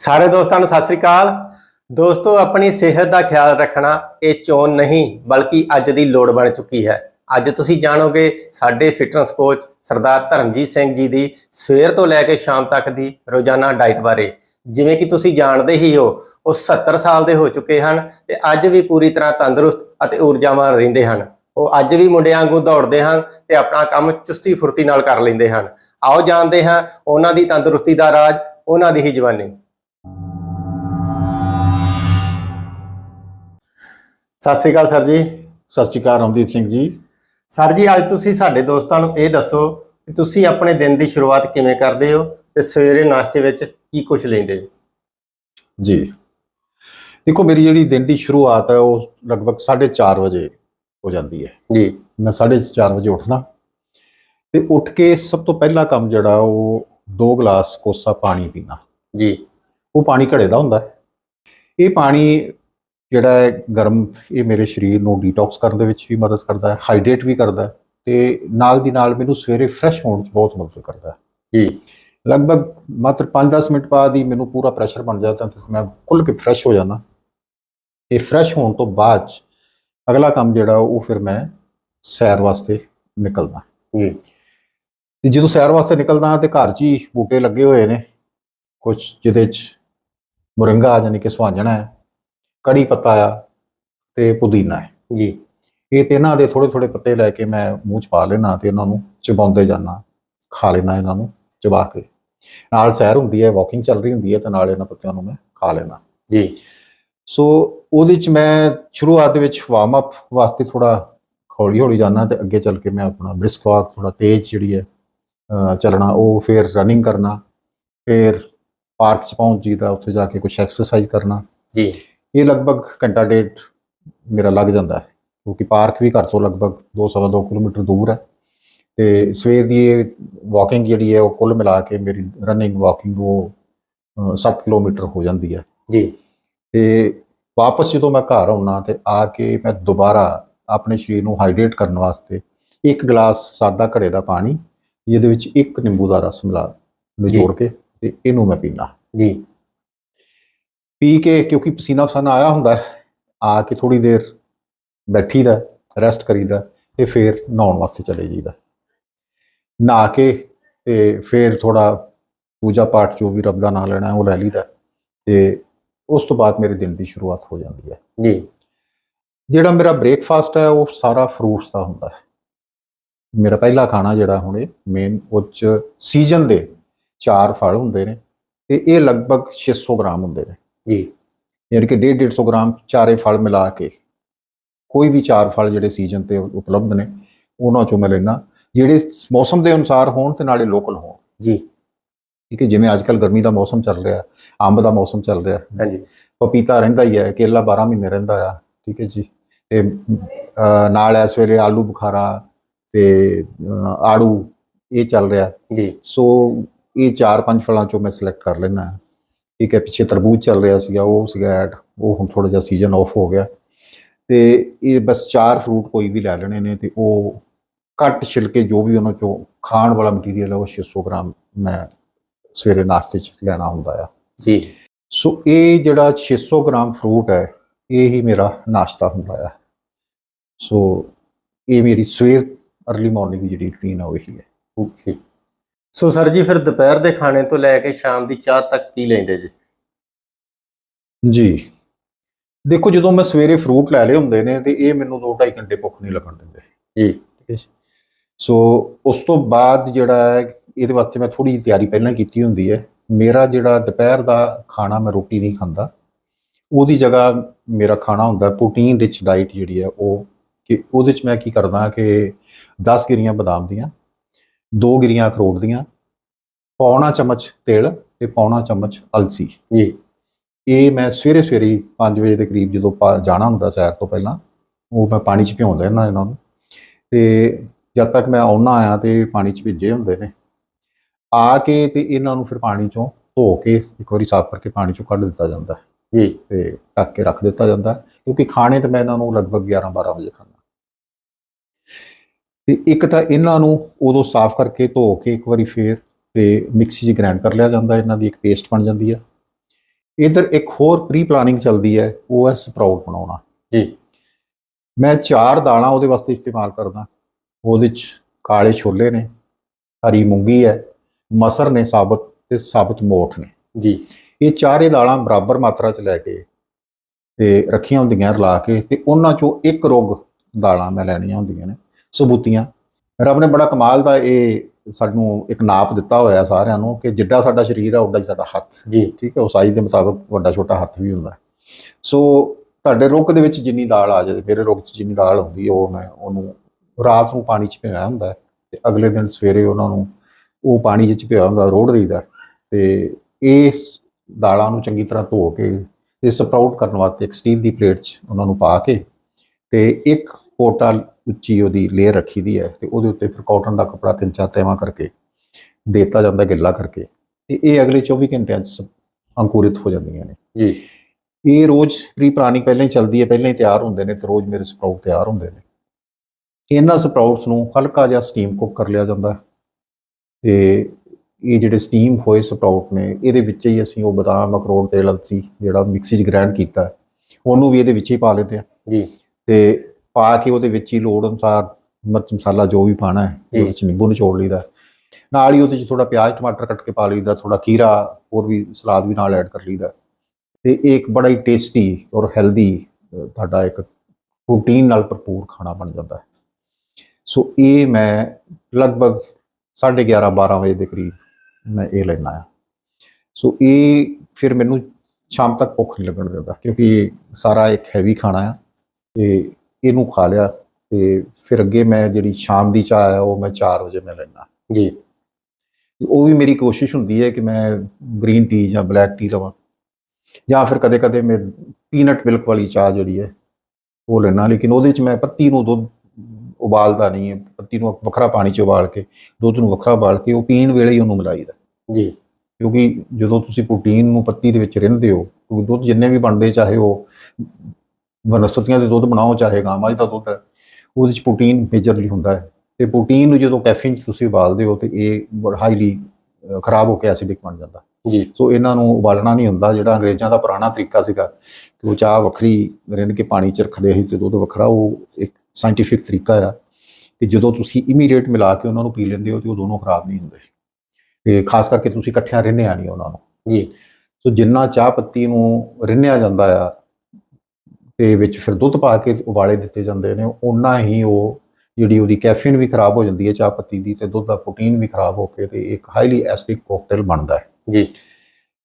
ਸਾਰੇ ਦੋਸਤਾਂ ਨੂੰ ਸਤਿ ਸ੍ਰੀ ਅਕਾਲ। ਦੋਸਤੋ, ਆਪਣੀ ਸਿਹਤ ਦਾ ਖਿਆਲ ਰੱਖਣਾ ਇਹ ਚੋਣ ਨਹੀਂ, ਬਲਕਿ ਅੱਜ ਦੀ ਲੋੜ ਬਣ ਚੁੱਕੀ ਹੈ। ਅੱਜ ਤੁਸੀਂ ਜਾਣੋਗੇ ਸਾਡੇ ਫਿਟਨੈਸ ਕੋਚ ਸਰਦਾਰ ਧਰਮਜੀਤ ਸਿੰਘ ਜੀ ਦੀ ਸਵੇਰ ਤੋਂ ਲੈ ਕੇ ਸ਼ਾਮ ਤੱਕ ਦੀ ਰੋਜ਼ਾਨਾ ਡਾਈਟ ਬਾਰੇ। ਜਿਵੇਂ ਕਿ ਤੁਸੀਂ ਜਾਣਦੇ ਹੀ ਹੋ, ਉਹ 70 ਸਾਲ ਦੇ ਹੋ ਚੁੱਕੇ ਹਨ ਤੇ ਅੱਜ ਵੀ ਪੂਰੀ ਤਰ੍ਹਾਂ ਤੰਦਰੁਸਤ ਅਤੇ ਊਰਜਾਵਾਨ ਰਹਿੰਦੇ ਹਨ। ਉਹ ਅੱਜ ਵੀ ਮੁੰਡਿਆਂ ਵਾਂਗੂ ਦੌੜਦੇ ਹਨ ਤੇ ਆਪਣਾ ਕੰਮ ਚੁਸਤੀ ਫੁਰਤੀ ਨਾਲ ਕਰ ਲੈਂਦੇ ਹਨ। ਆਓ ਜਾਣਦੇ ਹਾਂ ਉਹਨਾਂ ਦੀ ਤੰਦਰੁਸਤੀ ਦਾ ਰਾਜ, ਉਹਨਾਂ ਦੀ ਹੀ ਜਵਾਨੀ। ਸਤਿ ਸ੍ਰੀ ਅਕਾਲ ਸਰ ਜੀ। ਸਤਿ ਸ਼੍ਰੀ ਅਕਾਲ ਰਮਦੀਪ ਸਿੰਘ ਜੀ। ਸਰ ਜੀ ਅੱਜ ਤੁਸੀਂ ਸਾਡੇ ਦੋਸਤਾਂ ਨੂੰ ਇਹ ਦੱਸੋ ਕਿ ਤੁਸੀਂ ਆਪਣੇ ਦਿਨ ਦੀ ਸ਼ੁਰੂਆਤ ਕਿਵੇਂ ਕਰਦੇ ਹੋ ਤੇ ਸਵੇਰੇ ਨਾਸ਼ਤੇ ਵਿੱਚ ਕੀ ਕੁਝ ਲੈਂਦੇ ਹੋ? ਜੀ। ਦੇਖੋ ਮੇਰੀ ਜਿਹੜੀ ਦਿਨ ਦੀ ਸ਼ੁਰੂਆਤ ਹੈ ਉਹ ਲਗਭਗ 4:30 ਵਜੇ ਹੋ ਜਾਂਦੀ ਹੈ। ਜੀ। ਮੈਂ 4:30 ਵਜੇ ਉੱਠਦਾ। ਤੇ ਉੱਠ ਕੇ ਸਭ ਤੋਂ ਪਹਿਲਾ ਕੰਮ ਜਿਹੜਾ ਉਹ ਦੋ ਗਲਾਸ ਕੋਸਾ ਪਾਣੀ ਪੀਣਾ। ਜੀ। ਉਹ ਪਾਣੀ ਘੜੇ ਦਾ ਹੁੰਦਾ ਇਹ ਪਾਣੀ ਜਿਹੜਾ ਹੈ ਗਰਮ ਇਹ ਮੇਰੇ ਸਰੀਰ ਨੂੰ ਡੀਟੌਕਸ ਕਰਨ ਦੇ ਵਿੱਚ ਵੀ ਮਦਦ ਕਰਦਾ ਹੈ ਹਾਈਡਰੇਟ ਵੀ ਕਰਦਾ ਹੈ ਤੇ ਨਾਲ ਦੀ ਨਾਲ ਮੈਨੂੰ ਸਵੇਰੇ ਫਰੈਸ਼ ਹੋਣ 'ਚ ਬਹੁਤ ਮਦਦ ਕਰਦਾ ਹੈ। ਜੀ। ਲਗਭਗ ਮਾਤਰ 5-10 ਮਿੰਟ ਬਾਅਦ ਹੀ ਮੈਨੂੰ ਪੂਰਾ ਪ੍ਰੈਸ਼ਰ ਬਣ ਜਾਂਦਾ ਤੇ ਮੈਂ ਖੁੱਲ ਕੇ ਫਰੈਸ਼ ਹੋ ਜਾਂਦਾ। ਇਹ ਫਰੈਸ਼ ਹੋਣ ਤੋਂ ਬਾਅਦ 'ਚ ਅਗਲਾ ਕੰਮ ਜਿਹੜਾ ਉਹ ਫਿਰ ਮੈਂ ਸੈਰ ਵਾਸਤੇ ਨਿਕਲਦਾ। ਜੀ। ਤੇ ਜਦੋਂ ਸੈਰ ਵਾਸਤੇ ਨਿਕਲਦਾ ਤੇ ਘਰ 'ਚ ਹੀ ਬੂਟੇ ਲੱਗੇ ਹੋਏ ਨੇ ਕੁਝ ਜਿਹਦੇ 'ਚ ਮੁਰੰਗਾ ਯਾਨੀ ਕਿ ਸੁਹਾਂਜਣਾ ਹੈ ਕੜੀ ਪੱਤਾ ਆ ਤੇ ਪੁਦੀਨਾ ਹੈ। ਜੀ। ਇਹ ਤਿੰਨਾਂ ਦੇ ਥੋੜੇ ਥੋੜੇ ਪੱਤੇ ਲੈ ਕੇ ਮੈਂ ਮੂੰਹ 'ਚ ਪਾ ਲੈਣਾ ਤੇ ਇਹਨਾਂ ਨੂੰ ਚਬਾਉਂਦੇ ਜਾਣਾ ਖਾ ਲੈਣਾ ਇਹਨਾਂ ਨੂੰ ਚਬਾ ਕੇ। ਨਾਲ ਸੈਰ ਹੁੰਦੀ ਹੈ ਵਾਕਿੰਗ ਚੱਲ ਰਹੀ ਹੁੰਦੀ ਹੈ ਤੇ ਨਾਲ ਇਹਨਾਂ ਪੱਤਿਆਂ ਨੂੰ ਮੈਂ ਖਾ ਲੈਣਾ ਜੀ। ਸੋ ਉਹਦੇ 'ਚ ਮੈਂ ਸ਼ੁਰੂਆਤ ਦੇ ਵਿੱਚ ਵਾਰਮ ਅਪ ਵਾਸਤੇ ਥੋੜਾ ਹੌਲੀ ਹੌਲੀ ਜਾਣਾ ਤੇ ਅੱਗੇ ਚੱਲ ਕੇ ਮੈਂ ਆਪਣਾ ਬ੍ਰਿਸਕ ਵਾਕ ਥੋੜਾ ਤੇਜ਼ ਜਿਹੜੀ ਹੈ ਚੱਲਣਾ ਉਹ ਫਿਰ ਰਨਿੰਗ ਕਰਨਾ ਫਿਰ ਪਾਰਕ 'ਚ ਪਹੁੰਚ ਜੀਦਾ ਉੱਥੇ ਜਾ ਕੇ ਕੁਝ ਐਕਸਰਸਾਈਜ਼ ਕਰਨਾ। ਜੀ। ਇਹ ਲਗਭਗ ਘੰਟਾ ਡੇਢ ਮੇਰਾ ਲੱਗ ਜਾਂਦਾ ਹੈ ਕਿਉਂਕਿ ਪਾਰਕ ਵੀ ਘਰ ਤੋਂ ਲਗਭਗ 2.5 ਕਿਲੋਮੀਟਰ ਦੂਰ ਹੈ। ਤੇ ਸਵੇਰ ਦੀ ਇਹ ਵਾਕਿੰਗ ਜਿਹੜੀ ਹੈ ਉਹ ਕੁੱਲ ਮਿਲਾ ਕੇ ਮੇਰੀ ਰਨਿੰਗ ਵਾਕਿੰਗ ਉਹ 7 ਕਿਲੋਮੀਟਰ ਹੋ ਜਾਂਦੀ ਹੈ। ਜੀ। ਤੇ ਵਾਪਸ ਜਦੋਂ ਮੈਂ ਘਰ ਆਉਣਾ ਤੇ ਆ ਕੇ ਮੈਂ ਦੁਬਾਰਾ ਆਪਣੇ ਸਰੀਰ ਨੂੰ ਹਾਈਡਰੇਟ ਕਰਨ ਵਾਸਤੇ ਇੱਕ ਗਲਾਸ ਸਾਦਾ ਘੜੇ ਦਾ ਪਾਣੀ ਜਿਹਦੇ ਵਿੱਚ ਇੱਕ ਨਿੰਬੂ ਦਾ ਰਸ ਮਿਲਾ ਨਿਚੋੜ ਕੇ ਤੇ ਇਹਨੂੰ ਮੈਂ ਪੀਣਾ ਜੀ। ਪੀ ਕੇ ਕਿਉਂਕਿ ਪਸੀਨਾ ਪਸਾਨਾ ਆਇਆ ਹੁੰਦਾ ਆ ਕੇ ਥੋੜੀ ਦੇਰ ਬੈਠੀਦਾ ਰੈਸਟ ਕਰੀਦਾ ਤੇ ਫਿਰ ਨਹਾਉਣ ਵਾਸਤੇ ਚਲੇ ਜਾਈਦਾ। ਨਹਾ ਕੇ ਤੇ ਫਿਰ ਥੋੜਾ ਪੂਜਾ ਪਾਠ ਜੋ ਵੀ ਰੱਬ ਦਾ ਨਾਮ ਲੈਣਾ ਉਹ ਲੈ ਲਈਦਾ ਤੇ ਉਸ ਤੋਂ ਬਾਅਦ ਮੇਰੇ ਦਿਨ ਦੀ ਸ਼ੁਰੂਆਤ ਹੋ ਜਾਂਦੀ ਹੈ। ਜੀ। ਜਿਹੜਾ ਮੇਰਾ ਬ੍ਰੇਕਫਾਸਟ ਹੈ ਉਹ ਸਾਰਾ ਫਰੂਟਸ ਦਾ ਹੁੰਦਾ ਹੈ। ਮੇਰਾ ਪਹਿਲਾ ਖਾਣਾ ਜਿਹੜਾ ਹੁਣੇ ਮੇਨ ਉਹ 'ਚ ਸੀਜ਼ਨ ਦੇ ਚਾਰ ਫਲ ਹੁੰਦੇ ਨੇ ਤੇ ਇਹ ਲਗਭਗ 600 ਗ੍ਰਾਮ ਹੁੰਦੇ ਨੇ। ਜੀ। ਯਾਨੀ ਕਿ 1.5 150 ਗ੍ਰਾਮ ਚਾਰੇ ਫਲ ਮਿਲਾ ਕੇ ਕੋਈ ਵੀ ਚਾਰ ਫਲ ਜਿਹੜੇ ਸੀਜ਼ਨ ਤੇ ਉਪਲਬਧ ਨੇ ਉਹਨਾਂ ਚੋਂ ਮੈਂ ਲੈਣਾ ਜਿਹੜੇ ਮੌਸਮ ਦੇ ਅਨੁਸਾਰ ਹੋਣ ਤੇ ਨਾਲੇ ਲੋਕਲ ਹੋਣ। ਜੀ। ਠੀਕ ਹੈ ਜਿਵੇਂ ਅੱਜ ਕੱਲ ਗਰਮੀ ਦਾ ਮੌਸਮ ਚੱਲ ਰਿਹਾ ਅੰਬ ਦਾ ਮੌਸਮ ਚੱਲ ਰਿਹਾ। ਹਾਂਜੀ। ਪਪੀਤਾ ਰਹਿੰਦਾ ਹੀ ਹੈ ਕੇਲਾ 12 ਮਹੀਨੇ ਰਹਿੰਦਾ ਆ। ਠੀਕ ਹੈ ਜੀ। ਤੇ ਨਾਲ ਇਸ ਵੇਲੇ ਆਲੂ ਬੁਖਾਰਾ ਤੇ ਆੜੂ ਇਹ ਚੱਲ ਰਿਹਾ। ਜੀ। ਸੋ ਇਹ ਚਾਰ ਪੰਜ ਫਲਾਂ ਚੋਂ ਮੈਂ ਸਿਲੈਕਟ ਕਰ ਲੈਣਾ ਠੀਕ ਹੈ ਪਿੱਛੇ ਤਰਬੂਜ ਚੱਲ ਰਿਹਾ ਸੀਗਾ ਉਹ ਸੀਗਾ ਐਡ ਉਹ ਹੁਣ ਥੋੜਾ ਜਿਹਾ ਸੀਜ਼ਨ ਆਫ ਹੋ ਗਿਆ। ਤੇ ਇਹ ਬਸ ਚਾਰ ਫਰੂਟ ਕੋਈ ਵੀ ਲੈ ਲੈਣੇ ਨੇ ਤੇ ਉਹ ਕੱਟ ਛਿਲਕੇ ਜੋ ਵੀ ਉਹਨਾਂ ਚੋਂ ਖਾਣ ਵਾਲਾ ਮਟੀਰੀਅਲ ਹੈ ਉਹ 600 ਗ੍ਰਾਮ ਮੈਂ ਸਵੇਰੇ ਨਾਸ਼ਤੇ 'ਚ ਲੈਣਾ ਹੁੰਦਾ ਆ। ਜੀ। ਸੋ ਇਹ ਜਿਹੜਾ 600 ਗ੍ਰਾਮ ਫਰੂਟ ਹੈ ਇਹ ਹੀ ਮੇਰਾ ਨਾਸ਼ਤਾ ਹੁੰਦਾ ਹੈ ਸੋ ਇਹ ਮੇਰੀ ਸਵੇਰ अर्ਲੀ ਮਾਰਨਿੰਗ ਦੀ ਜਿਹੜੀ ਰੁਟੀਨ ਹੈ ਉਹ ਹੈ। ਜੀ ਸੋ ਸਰ ਜੀ ਫਿਰ ਦੁਪਹਿਰ ਦੇ ਖਾਣੇ ਤੋਂ ਲੈ ਕੇ ਸ਼ਾਮ ਦੀ ਚਾਹ ਤੱਕ ਕੀ ਲੈਂਦੇ ਜੀ? ਜੀ। ਦੇਖੋ ਜਦੋਂ ਮੈਂ ਸਵੇਰੇ ਫਰੂਟ ਲੈ ਲਏ ਹੁੰਦੇ ਨੇ ਤੇ ਇਹ ਮੈਨੂੰ 2.5 ਘੰਟੇ ਭੁੱਖ ਨਹੀਂ ਲੱਗਣ ਦਿੰਦੇ। ਜੀ। ਠੀਕ ਹੈ। ਸੋ ਉਸ ਤੋਂ ਬਾਅਦ ਜਿਹੜਾ ਹੈ ਇਹਦੇ ਵਾਸਤੇ ਮੈਂ ਥੋੜੀ ਜਿਹੀ ਤਿਆਰੀ ਪਹਿਲਾਂ ਕੀਤੀ ਹੁੰਦੀ ਹੈ। ਮੇਰਾ ਜਿਹੜਾ ਦੁਪਹਿਰ ਦਾ ਖਾਣਾ ਮੈਂ ਰੋਟੀ ਨਹੀਂ ਖਾਂਦਾ। ਉਹਦੀ ਜਗ੍ਹਾ ਮੇਰਾ ਖਾਣਾ ਹੁੰਦਾ ਪ੍ਰੋਟੀਨ ਰਿਚ ਡਾਈਟ ਜਿਹੜੀ ਹੈ ਉਹ। ਕਿ ਉਹਦੇ ਚ ਮੈਂ ਕੀ ਕਰਦਾ ਕਿ 10 ਗਿਰੀਆਂ ਬਦਾਮ ਦੀਆਂ ਦੋ ਗਿਰੀਆਂ ਅਖਰੋਟ ਦੀਆਂ ਪੌਣਾ ਚਮਚ ਤਿਲ ਤੇ ਪੌਣਾ ਚਮਚ ਅਲਸੀ। ਜੀ। ਇਹ ਮੈਂ ਸਵੇਰੇ ਸਵੇਰੇ 5 ਵਜੇ ਦੇ ਕਰੀਬ ਜਦੋਂ ਜਾਣਾ ਹੁੰਦਾ ਸੈਰ ਤੋਂ ਪਹਿਲਾਂ ਉਹ ਮੈਂ ਪਾਣੀ 'ਚ ਭਿਉਂਦਾ ਇਹਨਾਂ ਇਹਨਾਂ ਨੂੰ। ਤੇ ਜਦ ਤੱਕ ਮੈਂ ਆਉਣਾ ਆਇਆ ਤੇ ਪਾਣੀ 'ਚ ਭਿੱਜੇ ਹੁੰਦੇ ਨੇ। ਆ ਕੇ ਤੇ ਇਹਨਾਂ ਨੂੰ ਫਿਰ ਪਾਣੀ 'ਚੋਂ ਧੋ ਕੇ ਇੱਕ ਵਾਰੀ ਸਾਫ਼ ਕਰਕੇ ਪਾਣੀ 'ਚੋਂ ਕੱਢ ਦਿੱਤਾ ਜਾਂਦਾ। ਹੈ ਜੀ। ਤੇ ਢੱਕ ਕੇ ਰੱਖ ਦਿੱਤਾ ਜਾਂਦਾ। ਕਿਉਂਕਿ ਖਾਣੇ ਤੇ ਮੈਂ ਇਹਨਾਂ ਨੂੰ ਲਗਭਗ 11 12 ਵਜੇ ਖਾਂਦਾ। ਤੇ ਇੱਕ ਤਾਂ ਇਹਨਾਂ ਨੂੰ ਉਦੋਂ ਸਾਫ਼ ਕਰਕੇ ਧੋ ਕੇ ਇੱਕ ਵਾਰੀ ਫੇਰ ਤੇ ਮਿਕਸੀ 'ਚ ਗ੍ਰਾਈਂਡ ਕਰ ਲਿਆ ਜਾਂਦਾ ਇਹਨਾਂ ਦੀ ਇੱਕ ਪੇਸਟ ਬਣ ਜਾਂਦੀ ਹੈ ਇਧਰ ਇੱਕ ਹੋਰ ਪ੍ਰੀ ਪਲਾਨਿੰਗ ਚੱਲਦੀ ਹੈ ਉਹ ਹੈ ਸਪਰਾਊਟ ਬਣਾਉਣਾ। ਜੀ। ਮੈਂ ਚਾਰ ਦਾਲਾਂ ਉਹਦੇ ਵਾਸਤੇ ਇਸਤੇਮਾਲ ਕਰਦਾ। ਉਹਦੇ ਚ ਕਾਲੇ ਛੋਲੇ ਨੇ ਹਰੀ ਮੂੰਗੀ ਹੈ ਮਸਰ ਨੇ ਸਾਬਤ ਤੇ ਸਾਬਤ ਮੋਠ ਨੇ। ਜੀ। ਇਹ ਚਾਰੇ ਦਾਲਾਂ ਬਰਾਬਰ ਮਾਤਰਾ ਚ ਲੈ ਕੇ ਤੇ ਰੱਖੀਆਂ ਹੁੰਦੀਆਂ ਰਲਾ ਕੇ ਤੇ ਉਹਨਾਂ ਚੋਂ ਇੱਕ ਰੋਗ ਦਾਲਾਂ ਮੈਂ ਲੈਣੀਆਂ ਹੁੰਦੀਆਂ ਨੇ। ਸਬੂਤੀਆਂ। ਰੱਬ ਨੇ ਬੜਾ ਕਮਾਲ ਦਾ ਇਹ ਸਾਨੂੰ ਇੱਕ ਨਾਪ ਦਿੱਤਾ ਹੋਇਆ ਸਾਰਿਆਂ ਨੂੰ ਕਿ ਜਿੱਡਾ ਸਾਡਾ ਸਰੀਰ ਆ ਉੱਡਾ ਹੀ ਸਾਡਾ ਹੱਥ। ਜੀ। ਠੀਕ ਹੈ ਉਹ ਸਾਈਜ਼ ਦੇ ਮੁਤਾਬਕ ਵੱਡਾ ਛੋਟਾ ਹੱਥ ਵੀ ਹੁੰਦਾ। ਸੋ ਤੁਹਾਡੇ ਰੁੱਖ ਦੇ ਵਿੱਚ ਜਿੰਨੀ ਦਾਲ ਆ ਜਾਏ ਮੇਰੇ ਰੁੱਖ 'ਚ ਜਿੰਨੀ ਦਾਲ ਹੁੰਦੀ ਉਹ ਮੈਂ ਉਹਨੂੰ ਰਾਤ ਨੂੰ ਪਾਣੀ 'ਚ ਭਿਓਇਆ ਹੁੰਦਾ ਤੇ ਅਗਲੇ ਦਿਨ ਸਵੇਰੇ ਉਹਨਾਂ ਨੂੰ ਉਹ ਪਾਣੀ 'ਚ ਭਿਓਇਆ ਹੁੰਦਾ ਰੋੜ ਦਈਦਾ ਤੇ ਇਸ ਦਾਲਾਂ ਨੂੰ ਚੰਗੀ ਤਰ੍ਹਾਂ ਧੋ ਕੇ ਤੇ ਸਪਰਾਊਟ ਕਰਨ ਵਾਸਤੇ ਇੱਕ ਸਟੀਲ ਦੀ ਪਲੇਟ 'ਚ ਉਹਨਾਂ ਨੂੰ ਪਾ ਕੇ ਤੇ ਇੱਕ ਪੋਟਾ ਉੱਚੀ ਉਹਦੀ ਲੇਅਰ ਰੱਖੀ ਦੀ ਹੈ ਤੇ ਉਹਦੇ ਉੱਤੇ ਫਿਰ ਕਾਟਨ ਦਾ ਕਪੜਾ ਤਿੰਨ ਚਾਰ ਤੈਵਾਂ ਕਰਕੇ ਦੇਤਾ ਜਾਂਦਾ ਗਿੱਲਾ ਕਰਕੇ ਤੇ ਇਹ ਅਗਲੇ 24 ਘੰਟਿਆਂ 'ਚ ਅੰਕੁਰਿਤ ਹੋ ਜਾਂਦੀਆਂ ਨੇ। ਜੀ। ਇਹ ਰੋਜ਼ ਪ੍ਰੀ ਪਲਾਨਿੰਗ ਪਹਿਲਾਂ ਹੀ ਚੱਲਦੀ ਹੈ ਪਹਿਲਾਂ ਹੀ ਤਿਆਰ ਹੁੰਦੇ ਨੇ ਤੇ ਰੋਜ਼ ਮੇਰੇ ਸਪਰਾਊਟ ਤਿਆਰ ਹੁੰਦੇ ਨੇ। ਇਹਨਾਂ ਸਪਰਾਊਟਸ ਨੂੰ ਹਲਕਾ ਜਿਹਾ ਸਟੀਮ ਕੁੱਕ ਕਰ ਲਿਆ ਜਾਂਦਾ ਤੇ ਇਹ ਜਿਹੜੇ ਸਟੀਮ ਹੋਏ ਸਪਰਾਊਟ ਨੇ ਇਹਦੇ ਵਿੱਚ ਹੀ ਅਸੀਂ ਉਹ ਬਦਾਮ ਅਖਰੋਟ ਤੇ ਅਲਸੀ ਜਿਹੜਾ ਮਿਕਸੀ 'ਚ ਗ੍ਰਾਈਂਡ ਕੀਤਾ ਉਹਨੂੰ ਵੀ ਇਹਦੇ ਵਿੱਚ ਹੀ ਪਾ ਲੈਂਦੇ ਆ ਜੀ। ਤੇ ਪਾ ਕੇ ਉਹਦੇ ਵਿੱਚ ਹੀ ਲੋੜ ਅਨੁਸਾਰ ਮਿਰਚ ਮਸਾਲਾ ਜੋ ਵੀ ਪਾਣਾ ਹੈ ਉਹਦੇ ਵਿੱਚ ਨਿੰਬੂ ਨਿਚੋੜ ਲਈਦਾ ਨਾਲ ਹੀ ਉਹਦੇ ਵਿੱਚ ਥੋੜਾ ਪਿਆਜ਼, ਟਮਾਟਰ ਕੱਟ ਕੇ ਪਾ ਲਈਦਾ ਥੋੜਾ ਖੀਰਾ, ਹੋਰ ਵੀ ਸਲਾਦ ਵੀ ਨਾਲ ਐਡ ਕਰ ਲਈਦਾ ਤੇ ਇਹ ਇੱਕ ਬੜਾ ਹੀ ਟੇਸਟੀ ਔਰ ਹੈਲਦੀ ਤੁਹਾਡਾ ਇੱਕ ਪ੍ਰੋਟੀਨ ਨਾਲ ਭਰਪੂਰ ਖਾਣਾ ਬਣ ਜਾਂਦਾ ਹੈ। ਸੋ ਇਹ ਮੈਂ ਲਗਭਗ 11:30 12 ਵਜੇ ਦੇ ਕਰੀਬ ਮੈਂ ਇਹ ਲੈਣਾ ਆ ਸੋ ਇਹ ਫਿਰ ਮੈਨੂੰ ਸ਼ਾਮ ਤੱਕ ਭੁੱਖ ਨਹੀਂ ਲੱਗਣ ਦਿੰਦਾ, ਕਿਉਂਕਿ ਇਹ ਸਾਰਾ ਇੱਕ ਹੈਵੀ ਖਾਣਾ ਆ ਤੇ ਇਹਨੂੰ ਖਾ ਲਿਆ ਤੇ ਫਿਰ ਅੱਗੇ ਮੈਂ ਜਿਹੜੀ ਸ਼ਾਮ ਦੀ ਚਾਹ ਆ ਉਹ ਮੈਂ 4 ਵਜੇ ਮੈਂ ਲੈਣਾ ਜੀ। ਉਹ ਵੀ ਮੇਰੀ ਕੋਸ਼ਿਸ਼ ਹੁੰਦੀ ਹੈ ਕਿ ਮੈਂ ਗ੍ਰੀਨ ਟੀ ਜਾਂ ਬਲੈਕ ਟੀ ਲਵਾਂ ਜਾਂ ਫਿਰ ਕਦੇ-ਕਦੇ ਮੈਂ ਪੀਨਟ ਮਿਲਕ ਵਾਲੀ ਚਾਹ ਜਿਹੜੀ ਹੈ ਉਹ ਲੈਣਾ ਲੇਕਿਨ ਉਹਦੇ ਵਿੱਚ ਮੈਂ ਪੱਤੀ ਨੂੰ ਦੁੱਧ ਉਬਾਲਦਾ ਨਹੀਂ ਹੈ ਪੱਤੀ ਨੂੰ ਵੱਖਰਾ ਪਾਣੀ 'ਚ ਉਬਾਲ ਕੇ ਦੁੱਧ ਨੂੰ ਵੱਖਰਾ ਉਬਾਲ ਕੇ ਉਹ ਪੀਣ ਵੇਲੇ ਹੀ ਉਹਨੂੰ ਮਿਲਾਈਦਾ ਜੀ। ਕਿਉਂਕਿ ਜਦੋਂ ਤੁਸੀਂ ਪ੍ਰੋਟੀਨ ਨੂੰ ਪੱਤੀ ਦੇ ਵਿੱਚ ਰਿੰਨਦੇ ਹੋ ਕਿਉਂਕਿ ਦੁੱਧ ਜਿੰਨੇ ਵੀ ਬਣਦੇ ਚਾਹੇ ਉਹ ਵਨਸਪਤੀਆਂ ਦੇ ਦੁੱਧ ਬਣਾਓ ਚਾਹੇ ਗਾਂ ਮੱਝ ਦਾ ਦੁੱਧ ਹੈ ਉਹਦੇ ਵਿੱਚ ਪ੍ਰੋਟੀਨ ਮੇਜਰਲੀ ਹੁੰਦਾ ਹੈ। ਤੇ ਪ੍ਰੋਟੀਨ ਨੂੰ ਜਦੋਂ ਕੈਫੀਨ 'ਚ ਤੁਸੀਂ ਉਬਾਲਦੇ ਹੋ ਤੇ ਇਹ ਹਾਈਲੀ ਖਰਾਬ ਹੋ ਕੇ ਐਸਿਡਿਕ ਬਣ ਜਾਂਦਾ। ਜੀ। ਸੋ ਇਹਨਾਂ ਨੂੰ ਉਬਾਲਣਾ ਨਹੀਂ ਹੁੰਦਾ ਜਿਹੜਾ ਅੰਗਰੇਜ਼ਾਂ ਦਾ ਪੁਰਾਣਾ ਤਰੀਕਾ ਸੀਗਾ ਕਿ ਉਹ ਚਾਹ ਵੱਖਰੀ ਰਿੰਨ ਕੇ ਪਾਣੀ 'ਚ ਰੱਖਦੇ ਸੀ ਤੇ ਦੁੱਧ ਵੱਖਰਾ ਉਹ ਇੱਕ ਸਾਇੰਟੀਫਿਕ ਤਰੀਕਾ ਆ ਕਿ ਜਦੋਂ ਤੁਸੀਂ ਇਮੀਡੀਏਟ ਮਿਲਾ ਕੇ ਉਹਨਾਂ ਨੂੰ ਪੀ ਲੈਂਦੇ ਹੋ ਤੇ ਉਹ ਦੋਨੋਂ ਖਰਾਬ ਨਹੀਂ ਹੁੰਦੇ। ਤੇ ਖਾਸ ਕਰਕੇ ਤੁਸੀਂ ਇਕੱਠਿਆਂ ਰਿੰਨਿਆ ਨਹੀਂ ਉਹਨਾਂ ਨੂੰ। ਜੀ। ਸੋ ਜਿੰਨਾ ਚਾਹ ਪੱਤੀ ਨੂੰ ਰਿੰਨਿਆ ਜਾਂਦਾ ਆ ਤੇ ਵਿੱਚ ਫਿਰ ਦੁੱਧ ਪਾ ਕੇ ਉਬਾਲੇ ਦਿੱਤੇ ਜਾਂਦੇ ਨੇ ਉਨਾ ਹੀ ਉਹ ਜਿਹੜੀ ਉਹਦੀ ਕੈਫੀਨ ਵੀ ਖਰਾਬ ਹੋ ਜਾਂਦੀ ਹੈ ਚਾਹ ਪੱਤੀ ਦੀ ਤੇ ਦੁੱਧ ਦਾ ਪ੍ਰੋਟੀਨ ਵੀ ਖਰਾਬ ਹੋ ਕੇ ਤੇ ਇੱਕ ਹਾਈਲੀ ਐਸਿਡਿਕ ਕਾਕਟੇਲ ਬਣਦਾ ਹੈ। ਜੀ।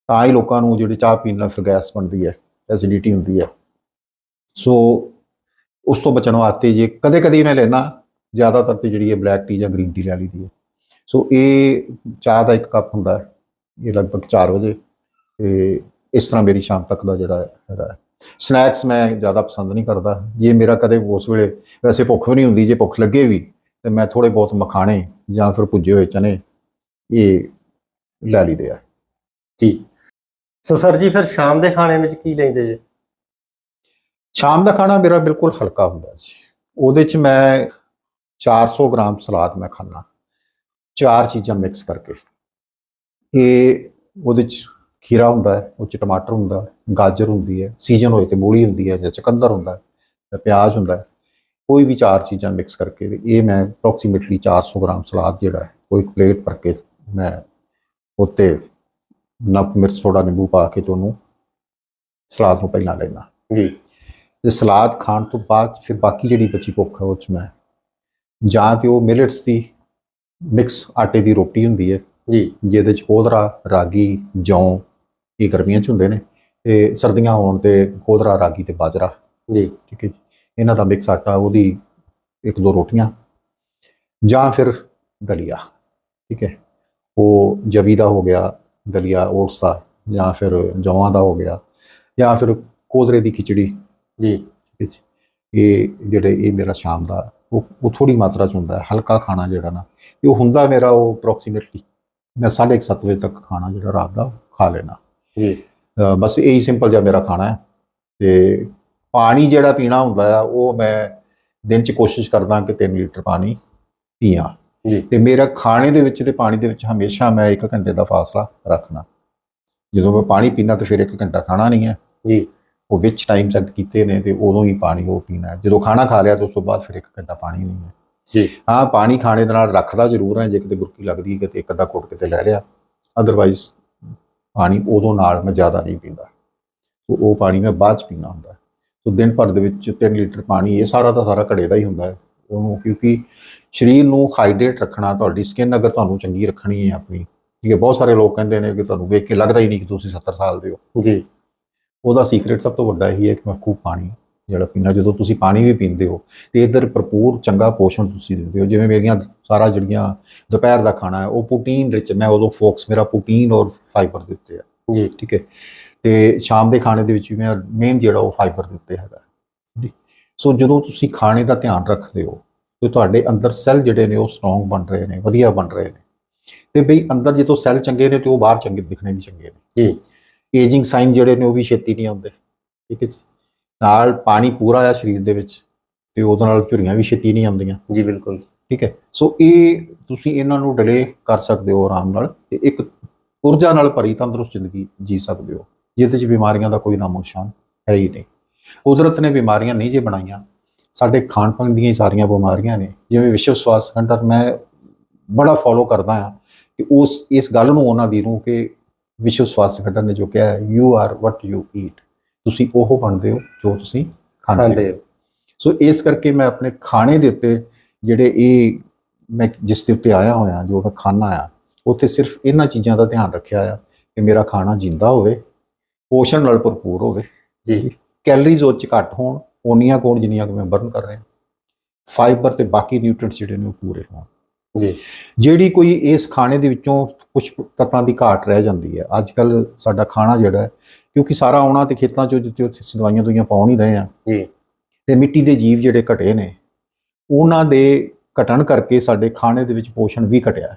ਤਾਂ ਹੀ ਲੋਕਾਂ ਨੂੰ ਜਿਹੜੀ ਚਾਹ ਪੀਣ ਨਾਲ ਫਿਰ ਗੈਸ ਬਣਦੀ ਹੈ ਐਸਿਡਿਟੀ ਹੁੰਦੀ ਹੈ। ਸੋ ਉਸ ਤੋਂ ਬਚਣ ਵਾਸਤੇ ਜੇ ਕਦੇ ਕਦੇ ਮੈਂ ਲੈਣਾ ਜ਼ਿਆਦਾਤਰ ਤੇ ਜਿਹੜੀ ਹੈ ਬਲੈਕ ਟੀ ਜਾਂ ਗ੍ਰੀਨ ਟੀ ਲੈ ਲਈਦੀ ਹੈ। ਸੋ ਇਹ ਚਾਹ ਦਾ ਇੱਕ ਕੱਪ ਹੁੰਦਾ ਹੈ ਇਹ ਲਗਭਗ 4 ਵਜੇ ਤੇ ਇਸ ਤਰ੍ਹਾਂ ਮੇਰੀ ਸ਼ਾਮ ਤੱਕ ਦਾ ਜਿਹੜਾ ਹੈਗਾ ਹੈ। ਸਨੈਕਸ ਮੈਂ ਜ਼ਿਆਦਾ ਪਸੰਦ ਨਹੀਂ ਕਰਦਾ। ਜੇ ਮੇਰਾ ਕਦੇ ਉਸ ਵੇਲੇ ਵੈਸੇ ਭੁੱਖ ਵੀ ਨਹੀਂ ਹੁੰਦੀ, ਜੇ ਭੁੱਖ ਲੱਗੇ ਵੀ, ਤੇ ਮੈਂ ਥੋੜੇ ਬਹੁਤ ਮਖਾਣੇ ਜਾਂ ਫਿਰ ਭੁੱਜੇ ਹੋਏ ਚਨੇ ਇਹ ਲੈ ਲਈਦੇ ਆ। ਜੀ ਸੋ ਸਰ ਜੀ, ਫਿਰ ਸ਼ਾਮ ਦੇ ਖਾਣੇ ਵਿੱਚ ਕੀ ਲੈਂਦੇ ਜੇ? ਸ਼ਾਮ ਦਾ ਖਾਣਾ ਮੇਰਾ ਬਿਲਕੁਲ ਹਲਕਾ ਹੁੰਦਾ ਸੀ ਉਹਦੇ ਚ ਮੈਂ 400 ਗ੍ਰਾਮ ਸਲਾਦ ਮੈਂ ਖਾਣਾ ਚਾਰ ਚੀਜ਼ਾਂ ਮਿਕਸ ਕਰਕੇ। ਇਹ ਉਹਦੇ ਚ ਖੀਰਾ ਹੁੰਦਾ ਹੈ ਉਹ ਚ ਟਮਾਟਰ ਹੁੰਦਾ ਹੈ, ਗਾਜਰ ਹੁੰਦੀ ਹੈ ਸੀਜ਼ਨ ਹੋਏ ਤੇ ਮੂਲੀ ਹੁੰਦੀ ਹੈ ਜਾਂ ਚਕੰਦਰ ਹੁੰਦਾ ਹੈ ਜਾਂ ਪਿਆਜ਼ ਹੁੰਦਾ ਹੈ ਕੋਈ ਵੀ ਚਾਰ ਚੀਜ਼ਾਂ ਮਿਕਸ ਕਰਕੇ ਇਹ ਮੈਂ ਅਪਰੋਕਸੀਮੇਟਲੀ 400 ਗ੍ਰਾਮ ਸਲਾਦ ਜਿਹੜਾ ਹੈ ਉਹ ਇੱਕ ਪਲੇਟ ਭਰ ਕੇ ਮੈਂ ਉੱਤੇ ਨਮਕ ਮਿਰਚ ਥੋੜਾ ਨਿੰਬੂ ਪਾ ਕੇ ਤੇ ਉਹਨੂੰ ਸਲਾਦ ਨੂੰ ਪਹਿਲਾਂ ਲੈਣਾ ਜੀ। ਤੇ ਸਲਾਦ ਖਾਣ ਤੋਂ ਬਾਅਦ ਫਿਰ ਬਾਕੀ ਜਿਹੜੀ ਬਚੀ ਭੁੱਖ ਹੈ ਉਹ 'ਚ ਮੈਂ ਜਾਂ ਤੇ ਉਹ ਮਿਲਟਸ ਦੀ ਮਿਕਸ ਆਟੇ ਦੀ ਰੋਟੀ ਹੁੰਦੀ ਹੈ ਜੀ। ਜਿਹਦੇ ਚ ਕੋਦਰਾ ਰਾਗੀ ਜੌਂ ਇਹ ਗਰਮੀਆਂ ਚ ਹੁੰਦੇ ਨੇ ਤੇ ਸਰਦੀਆਂ ਹੋਣ ਤੇ ਕੋਦਰਾ ਰਾਗੀ ਤੇ ਬਾਜਰਾ। ਜੀ। ਠੀਕ ਹੈ ਜੀ। ਇਹਨਾਂ ਦਾ ਮਿਕਸ ਆਟਾ ਉਹਦੀ ਇੱਕ ਦੋ ਰੋਟੀਆਂ ਜਾਂ ਫਿਰ ਦਲੀਆ। ਠੀਕ ਹੈ। ਉਹ ਜਵੀ ਦਾ ਹੋ ਗਿਆ ਦਲੀਆ ਓਟਸ ਦਾ ਜਾਂ ਫਿਰ ਜੌਆਂ ਦਾ ਹੋ ਗਿਆ ਜਾਂ ਫਿਰ ਕੋਦਰੇ ਦੀ ਖਿਚੜੀ। ਜੀ। ਠੀਕ ਹੈ ਜੀ। ਇਹ ਜਿਹੜੇ ਇਹ ਮੇਰਾ ਸ਼ਾਮ ਦਾ ਉਹ ਉਹ ਥੋੜੀ ਮਾਤਰਾ ਚ ਹੁੰਦਾ ਹੈ ਹਲਕਾ ਖਾਣਾ ਜਿਹੜਾ ਨਾ ਇਹ ਹੁੰਦਾ ਮੇਰਾ ਉਹ ਅਪਰੋਕਸੀਮੇਟਲੀ ਮੈਂ 7:30 ਵਜੇ ਤੱਕ ਖਾਣਾ ਜਿਹੜਾ ਰਾਤ ਦਾ ਖਾ ਲੈਣਾ। ਜੀ। ਬਸ ਇਹੀ ਸਿੰਪਲ ਜਿਹਾ ਮੇਰਾ ਖਾਣਾ ਹੈ। ਤੇ ਪਾਣੀ ਜਿਹੜਾ ਪੀਣਾ ਹੁੰਦਾ ਆ ਉਹ ਮੈਂ ਦਿਨ ਚ ਕੋਸ਼ਿਸ਼ ਕਰਦਾ ਕਿ 3 ਲੀਟਰ ਪਾਣੀ ਪੀਆਂ। ਜੀ। ਤੇ ਮੇਰਾ ਖਾਣੇ ਦੇ ਵਿੱਚ ਤੇ ਪਾਣੀ ਦੇ ਵਿੱਚ ਹਮੇਸ਼ਾ ਮੈਂ 1 ਘੰਟੇ ਦਾ ਫਾਸਲਾ ਰੱਖਣਾ। ਜਦੋਂ ਮੈਂ ਪਾਣੀ ਪੀਣਾ ਤੇ ਫਿਰ ਇੱਕ ਘੰਟਾ ਖਾਣਾ ਨਹੀਂ ਹੈ। ਜੀ। ਉਹ ਵਿੱਚ ਟਾਈਮ ਸੈੱਟ ਕੀਤੇ ਨੇ ਤੇ ਉਦੋਂ ਹੀ ਪਾਣੀ ਉਹ ਪੀਣਾ ਹੈ। ਜਦੋਂ ਖਾਣਾ ਖਾ ਲਿਆ ਤੇ ਉਸ ਤੋਂ ਬਾਅਦ ਫਿਰ ਇੱਕ ਘੰਟਾ ਪਾਣੀ ਨਹੀਂ ਹੈ। ਜੀ। ਹਾਂ ਪਾਣੀ ਖਾਣੇ ਦੇ ਨਾਲ ਰੱਖਦਾ ਜ਼ਰੂਰ ਹੈ ਜੇ ਕਿਤੇ ਬੁਰਕੀ ਲੱਗਦੀ ਹੈ ਕਿਤੇ ਇੱਕ ਅੱਧਾ ਘੁੱਟ ਕਿਤੇ ਲੈ ਲਿਆ। ਅਦਰਵਾਈਜ਼ ਪਾਣੀ ਉਦੋਂ ਨਾਲ ਮੈਂ ਜ਼ਿਆਦਾ ਨਹੀਂ ਪੀਂਦਾ। ਸੋ ਉਹ ਪਾਣੀ ਮੈਂ ਬਾਅਦ ਚ ਪੀਣਾ ਹੁੰਦਾ। ਸੋ ਦਿਨ ਭਰ ਦੇ ਵਿੱਚ 3 ਲੀਟਰ ਪਾਣੀ ਇਹ ਸਾਰਾ ਦਾ ਸਾਰਾ ਘੜੇ ਦਾ ਹੀ ਹੁੰਦਾ ਹੈ। ਉਹਨੂੰ ਕਿਉਂਕਿ ਸਰੀਰ ਨੂੰ ਹਾਈਡਰੇਟ ਰੱਖਣਾ ਤੁਹਾਡੀ ਸਕਿਨ ਅਗਰ ਤੁਹਾਨੂੰ ਚੰਗੀ ਰੱਖਣੀ ਹੈ ਆਪਣੀ ਠੀਕ ਹੈ ਬਹੁਤ ਸਾਰੇ ਲੋਕ ਕਹਿੰਦੇ ਨੇ ਕਿ ਤੁਹਾਨੂੰ ਵੇਖ ਕੇ ਲੱਗਦਾ ਹੀ ਨਹੀਂ ਕਿ ਤੁਸੀਂ 70 ਸਾਲ ਦੇ ਹੋ। ਜੀ। ਉਹਦਾ ਸੀਕ੍ਰੇਟ ਸਭ ਤੋਂ ਵੱਡਾ ਇਹੀ ਹੈ ਕਿ ਮੈਂ ਖੂਬ ਪਾਣੀ ਜਿਹੜਾ ਪੀਣਾ ਜਦੋਂ ਤੁਸੀਂ ਪਾਣੀ ਵੀ ਪੀਂਦੇ ਹੋ ਤੇ ਇਧਰ ਭਰਪੂਰ ਚੰਗਾ ਪੋਸ਼ਣ ਤੁਸੀਂ ਦਿੰਦੇ ਹੋ। ਜਿਵੇਂ ਮੇਰੀਆਂ ਸਾਰਾ ਜਿਹੜੀਆਂ ਦੁਪਹਿਰ ਦਾ ਖਾਣਾ ਹੈ ਉਹ ਪ੍ਰੋਟੀਨ ਰਿਚ ਮੈਂ ਉਦੋਂ ਫੋਕਸ ਮੇਰਾ ਪ੍ਰੋਟੀਨ ਔਰ ਫਾਈਬਰ ਦਿੱਤੇ ਆ। ਜੀ। ਠੀਕ ਹੈ। ਤੇ ਸ਼ਾਮ ਦੇ ਖਾਣੇ ਦੇ ਵਿੱਚ ਵੀ ਮੈਂ ਮੇਨ ਜਿਹੜਾ ਉਹ ਫਾਈਬਰ ਦਿੱਤੇ ਹੈਗਾ। ਜੀ। ਸੋ ਜਦੋਂ ਤੁਸੀਂ ਖਾਣੇ ਦਾ ਧਿਆਨ ਰੱਖਦੇ ਹੋ ਤੇ ਤੁਹਾਡੇ ਅੰਦਰ ਸੈੱਲ ਜਿਹੜੇ ਨੇ ਉਹ ਸਟਰੋਂਗ ਬਣ ਰਹੇ ਨੇ ਵਧੀਆ ਬਣ ਰਹੇ ਨੇ। ਤੇ ਬਈ ਅੰਦਰ ਜਦੋਂ ਸੈੱਲ ਚੰਗੇ ਨੇ ਤੇ ਉਹ ਬਾਹਰ ਚੰਗੇ ਦਿਖਣੇ ਵੀ ਚੰਗੇ ਨੇ। ਜੀ। ਏਜਿੰਗ ਸਾਈਨ ਜਿਹੜੇ ਨੇ ਉਹ ਵੀ ਛੇਤੀ ਨਹੀਂ ਆਉਂਦੇ। ਠੀਕ ਹੈ ਜੀ। ਨਾਲ ਪਾਣੀ ਪੂਰਾ ਆ ਸਰੀਰ ਦੇ ਵਿੱਚ ਤੇ ਉਹਦੇ ਨਾਲ ਝੁਰੀਆਂ ਵੀ ਛੇਤੀ ਨਹੀਂ ਆਉਂਦੀਆਂ। ਜੀ ਬਿਲਕੁਲ। ਠੀਕ ਹੈ? ਸੋ ਇਹ ਤੁਸੀਂ ਇਹਨਾਂ ਨੂੰ ਡਿਲੇ ਕਰ ਸਕਦੇ ਹੋ ਆਰਾਮ ਨਾਲ ਤੇ ਇੱਕ ਊਰਜਾ ਨਾਲ ਭਰੀ ਤੰਦਰੁਸਤ ਜ਼ਿੰਦਗੀ ਜੀ ਸਕਦੇ ਹੋ ਜਿਹਦੇ 'ਚ ਬਿਮਾਰੀਆਂ ਦਾ ਕੋਈ ਨਾਮੋ ਨਿਸ਼ਾਨ ਹੈ ਹੀ ਨਹੀਂ। ਕੁਦਰਤ ਨੇ ਬਿਮਾਰੀਆਂ ਨਹੀਂ ਜੇ ਬਣਾਈਆਂ ਸਾਡੇ ਖਾਣ ਪਾਣ ਦੀਆਂ ਹੀ ਸਾਰੀਆਂ ਬਿਮਾਰੀਆਂ ਨੇ ਜਿਵੇਂ ਵਿਸ਼ਵ ਸਵਾਸਥ ਸੰਗਠਨ ਮੈਂ ਬੜਾ ਫੋਲੋ ਕਰਦਾ ਹਾਂ ਕਿ ਉਸ ਇਸ ਗੱਲ ਨੂੰ ਉਹਨਾਂ ਦੀ ਨੂੰ ਕਿ ਵਿਸ਼ਵ ਸਵਾਸਥ ਸੰਗਠਨ ਨੇ ਜੋ ਕਿਹਾ ਹੈ you are what you eat ਤੁਸੀਂ ਉਹ ਬਣਦੇ ਹੋ ਜੋ ਤੁਸੀਂ ਖਾਂਦੇ ਹੋ। ਸੋ ਇਸ ਕਰਕੇ ਮੈਂ ਆਪਣੇ ਖਾਣੇ ਦੇ ਉੱਤੇ ਜਿਹੜੇ ਇਹ ਮੈਂ ਜਿਸ ਦੇ ਉੱਤੇ ਆਇਆ ਹੋਇਆ ਜੋ ਮੈਂ ਖਾਣਾ ਆ ਉੱਥੇ ਸਿਰਫ ਇਹਨਾਂ ਚੀਜ਼ਾਂ ਦਾ ਧਿਆਨ ਰੱਖਿਆ ਆ ਕਿ ਮੇਰਾ ਖਾਣਾ ਜਿੰਦਾ ਹੋਵੇ ਪੋਸ਼ਣ ਨਾਲ ਭਰਪੂਰ ਹੋਵੇ। ਜੀ। ਕੈਲਰੀਜ਼ ਉਹ 'ਚ ਘੱਟ ਹੋਣ ਓਨੀਆਂ ਕੋਣ ਜਿੰਨੀਆਂ ਕਿ ਮੈਂ ਬਰਨ ਕਰ ਰਿਹਾ। ਫਾਈਬਰ ਤੇ ਬਾਕੀ ਨਿਊਟ੍ਰੀਐਂਟਸ ਜਿਹੜੇ ਨੇ ਉਹ ਪੂਰੇ ਹੋਣ। ਜੀ। ਜਿਹੜੀ ਕੋਈ ਇਸ ਖਾਣੇ ਦੇ ਵਿੱਚੋਂ ਕੁਝ ਤੱਤਾਂ ਦੀ ਘਾਟ ਰਹਿ ਜਾਂਦੀ ਹੈ। ਅੱਜ ਕੱਲ ਸਾਡਾ ਖਾਣਾ ਜਿਹੜਾ ਕਿਉਂਕਿ ਸਾਰਾ ਆਉਣਾ ਤੇ ਖੇਤਾਂ ਚੋਂ ਦਵਾਈਆਂ ਦੁਈਆਂ ਪਾਉਣ ਹੀ ਰਹੇ ਆ। ਜੀ। ਤੇ ਮਿੱਟੀ ਦੇ ਜੀਵ ਜਿਹੜੇ ਘਟੇ ਨੇ ਉਹਨਾਂ ਦੇ ਘਟਣ ਕਰਕੇ ਸਾਡੇ ਖਾਣੇ ਦੇ ਵਿੱਚ ਪੋਸ਼ਣ ਵੀ ਘਟਿਆ।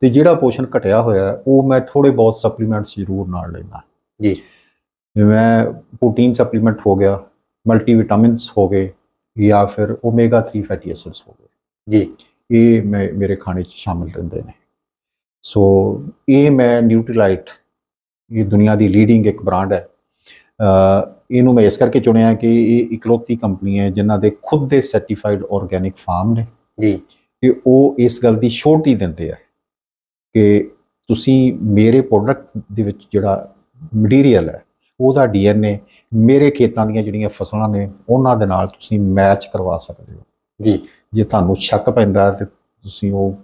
ਤੇ ਜਿਹੜਾ ਪੋਸ਼ਣ ਘਟਿਆ ਹੋਇਆ ਉਹ ਮੈਂ ਥੋੜੇ ਬਹੁਤ ਸਪਲੀਮੈਂਟਸ ਜ਼ਰੂਰ ਨਾਲ ਲੈਣਾ ਜੀ। ਜਿਵੇਂ ਪ੍ਰੋਟੀਨ ਸਪਲੀਮੈਂਟ ਹੋ ਗਿਆ ਮਲਟੀ ਵਿਟਾਮਿਨਸ ਹੋ ਗਏ ਜਾਂ ਫਿਰ ਓਮੇਗਾ 3 ਫੈਟੀ ਐਸਿਡਸ ਹੋ ਗਏ। ਜੀ। ਇਹ ਮੈਂ ਮੇਰੇ ਖਾਣੇ 'ਚ ਸ਼ਾਮਿਲ ਰਹਿੰਦੇ ਨੇ। ਸੋ ਇਹ ਮੈਂ ਨਿਊਟਰੀਲਾਈਟ ਇਹ ਦੁਨੀਆ ਦੀ ਲੀਡਿੰਗ ਇੱਕ ਬ੍ਰਾਂਡ ਹੈ। ਇਹਨੂੰ ਮੈਂ ਇਸ ਕਰਕੇ ਚੁਣਿਆ ਕਿ ਇਹ ਇਕਲੌਤੀ ਕੰਪਨੀ ਹੈ ਜਿਨ੍ਹਾਂ ਦੇ ਖੁਦ ਦੇ ਸਰਟੀਫਾਈਡ ਆਰਗੈਨਿਕ ਫਾਰਮ ਨੇ। ਜੀ। ਤੇ ਉਹ ਇਸ ਗੱਲ ਦੀ ਸ਼ੋਰਟੀ ਦਿੰਦੇ ਆ ਕਿ ਤੁਸੀਂ ਮੇਰੇ ਪ੍ਰੋਡਕਟ ਦੇ ਵਿੱਚ ਜਿਹੜਾ ਮਟੀਰੀਅਲ ਹੈ ਉਹਦਾ ਡੀਐਨਏ ਮੇਰੇ ਖੇਤਾਂ ਦੀਆਂ ਜਿਹੜੀਆਂ ਫਸਲਾਂ ਨੇ ਉਹਨਾਂ ਦੇ ਨਾਲ ਤੁਸੀਂ ਮੈਚ ਕਰਵਾ ਸਕਦੇ ਹੋ। ਜੀ। ਜੇ ਤੁਹਾਨੂੰ ਸ਼ੱਕ ਪੈਂਦਾ ਤੇ ਤੁਸੀਂ ਉਹ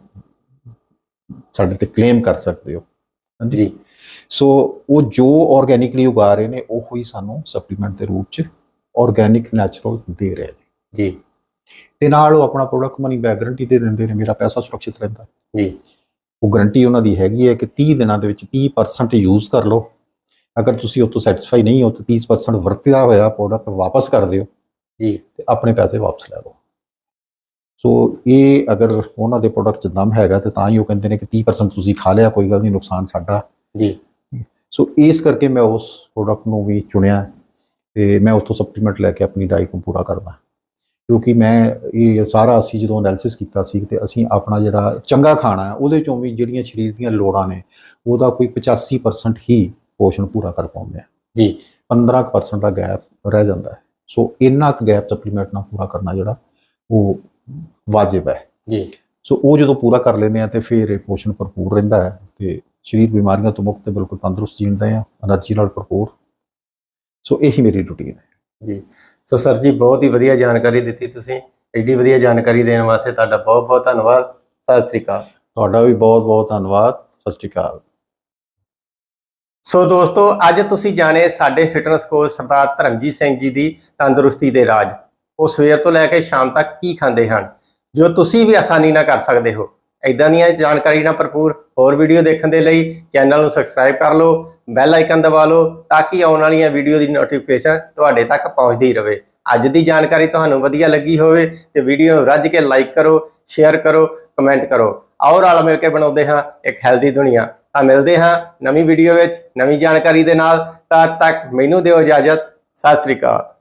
ਸਾਡੇ ਤੇ ਕਲੇਮ ਕਰ ਸਕਦੇ ਹੋ। ਜੀ। ਸੋ ਉਹ ਜੋ ਆਰਗੈਨਿਕਲੀ ਉਗਾ ਰਹੇ ਨੇ ਉਹ ਹੀ ਸਾਨੂੰ ਸਪਲੀਮੈਂਟ ਦੇ ਰੂਪ ਚ ਆਰਗੈਨਿਕ ਨੈਚੁਰਲ ਦੇ ਰਹੇ ਨੇ। ਜੀ। ਤੇ ਨਾਲ ਉਹ ਆਪਣਾ ਪ੍ਰੋਡਕਟ ਮਨੀ ਬੈਕ ਗਾਰੰਟੀ ਦੇ ਦਿੰਦੇ ਨੇ ਮੇਰਾ ਪੈਸਾ ਸੁਰੱਖਿਅਤ ਰਹਿੰਦਾ। ਜੀ। ਉਹ ਗਾਰੰਟੀ ਉਹਨਾਂ ਦੀ ਹੈਗੀ ਹੈ ਕਿ 30 ਦਿਨਾਂ ਦੇ ਵਿੱਚ 30% ਯੂਜ਼ ਕਰ ਲਓ। ਅਗਰ ਤੁਸੀਂ ਉਹ ਤੋਂ ਸੈਟੀਸਫਾਈ ਨਹੀਂ ਹੋ ਤਾਂ 30% ਵਰਤਿਆ ਹੋਇਆ ਪ੍ਰੋਡਕਟ ਵਾਪਸ ਕਰ ਦਿਓ। ਜੀ। ਤੇ ਆਪਣੇ ਪੈਸੇ ਵਾਪਸ ਲੈ ਲਓ। ਸੋ ਇਹ ਅਗਰ ਉਹਨਾਂ ਦੇ ਪ੍ਰੋਡਕਟ 'ਚ ਦਮ ਹੈਗਾ ਤੇ ਤਾਂ ਹੀ ਉਹ ਕਹਿੰਦੇ ਨੇ ਕਿ 30% ਤੁਸੀਂ ਖਾ ਲਿਆ ਕੋਈ ਗੱਲ ਨਹੀਂ ਨੁਕਸਾਨ ਸਾਡਾ। ਜੀ। ਸੋ ਇਸ ਕਰਕੇ ਮੈਂ ਉਸ ਪ੍ਰੋਡਕਟ ਨੂੰ ਵੀ ਚੁਣਿਆ ਤੇ ਮੈਂ ਉਸ ਤੋਂ ਸਪਲੀਮੈਂਟ ਲੈ ਕੇ ਆਪਣੀ ਡਾਈਟ ਨੂੰ ਪੂਰਾ ਕਰਦਾ ਕਿਉਂਕਿ ਮੈਂ ਇਹ ਸਾਰਾ ਅਸੀਂ ਜਦੋਂ ਐਨਾਲਿਸਿਸ ਕੀਤਾ ਸੀ ਤੇ ਅਸੀਂ ਆਪਣਾ ਜਿਹੜਾ ਚੰਗਾ ਖਾਣਾ ਹੈ ਉਹਦੇ ਚੋਂ ਵੀ ਜਿਹੜੀਆਂ ਸਰੀਰ ਦੀਆਂ ਲੋੜਾਂ ਨੇ ਉਹਦਾ ਕੋਈ 85% ਹੀ ਪੋਸ਼ਣ ਪੂਰਾ ਕਰ ਪਾਉਂਦੇ ਆ। ਜੀ। 15% ਦਾ ਗੈਪ ਰਹਿ ਜਾਂਦਾ ਹੈ। ਸੋ ਇੰਨਾ ਕੁ ਗੈਪ ਸਪਲੀਮੈਂਟ ਨਾਲ ਪੂਰਾ ਕਰਨਾ ਜਿਹੜਾ ਉਹ ਵਾਜਿਬ ਹੈ। ਜੀ। ਸੋ ਉਹ ਜਦੋਂ ਪੂਰਾ ਕਰ ਲੈਂਦੇ ਆ ਤੇ ਫਿਰ ਇਹ ਪੋਸ਼ਣ ਭਰਪੂਰ ਰਹਿੰਦਾ ਹੈ ਤੇ ਸਰੀਰ ਬਿਮਾਰੀਆਂ ਤੋਂ ਮੁਕਤ ਬਿਲਕੁਲ ਤੰਦਰੁਸਤ ਜੀਂਦਾ ਆ એનર્ਜੀ ਨਾਲ ਭਰਪੂਰ। ਸੋ ਇਹੀ ਮੇਰੀ ਰੁਟੀਨ ਹੈ। ਜੀ। ਸੋ ਸਰ ਜੀ ਬਹੁਤ ਹੀ ਵਧੀਆ ਜਾਣਕਾਰੀ ਦਿੱਤੀ ਤੁਸੀਂ। ਐਡੀ ਵਧੀਆ ਜਾਣਕਾਰੀ ਦੇਣ ਵਾਸਤੇ ਤੁਹਾਡਾ ਬਹੁਤ ਬਹੁਤ ਧੰਨਵਾਦ। ਸਤਿ ਸ੍ਰੀ ਅਕਾਲ। ਤੁਹਾਡਾ ਵੀ ਬਹੁਤ ਬਹੁਤ ਧੰਨਵਾਦ। ਸਤਿ ਸ੍ਰੀ ਅਕਾਲ। ਸੋ ਦੋਸਤੋ ਅੱਜ ਤੁਸੀਂ ਜਾਣੇ ਸਾਡੇ ਫਿਟਨੈਸ ਕੋਚ ਸਰਦਾਰ ਧਰਮਜੀਤ ਸਿੰਘ ਜੀ ਦੀ ਤੰਦਰੁਸਤੀ ਦੇ ਰਾਜ। ਉਹ ਸਵੇਰ ਤੋਂ ਲੈ ਕੇ ਸ਼ਾਮ ਤੱਕ ਕੀ ਖਾਂਦੇ ਹਨ? ਜੋ ਤੁਸੀਂ ਵੀ ਆਸਾਨੀ ਨਾਲ ਕਰ ਸਕਦੇ ਹੋ। ਇਦਾਂ ਦੀਆਂ ਜਾਣਕਾਰੀ ਨਾਲ ਭਰਪੂਰ ਹੋਰ ਵੀਡੀਓ ਦੇਖਣ ਦੇ ਲਈ ਚੈਨਲ ਨੂੰ ਸਬਸਕ੍ਰਾਈਬ ਕਰ ਲਓ ਬੈਲ ਆਈਕਨ ਦਬਾ ਲਓ ਤਾਂ ਕਿ ਆਉਣ ਵਾਲੀਆਂ ਵੀਡੀਓ ਦੀ ਨੋਟੀਫਿਕੇਸ਼ਨ ਤੁਹਾਡੇ ਤੱਕ ਪਹੁੰਚਦੀ ਰਹੇ। ਅੱਜ ਦੀ ਜਾਣਕਾਰੀ ਤੁਹਾਨੂੰ ਵਧੀਆ ਲੱਗੀ ਹੋਵੇ ਤੇ ਵੀਡੀਓ ਨੂੰ ਰੱਜ ਕੇ ਲਾਈਕ ਕਰੋ ਸ਼ੇਅਰ ਕਰੋ ਕਮੈਂਟ ਕਰੋ। ਆਓ ਰਲ ਮਿਲ ਕੇ ਬਣਾਉਂਦੇ ਹਾਂ ਇੱਕ ਹੈਲਦੀ ਦੁਨੀਆ। ਤਾਂ ਮਿਲਦੇ ਹਾਂ ਨਵੀਂ ਵੀਡੀਓ ਵਿੱਚ ਨਵੀਂ ਜਾਣਕਾਰੀ ਦੇ ਨਾਲ। ਤਦ ਤੱਕ ਮੈਨੂੰ ਦਿਓ ਇਜਾਜ਼ਤ। ਸਤਿ ਸ੍ਰੀ ਅਕਾਲ।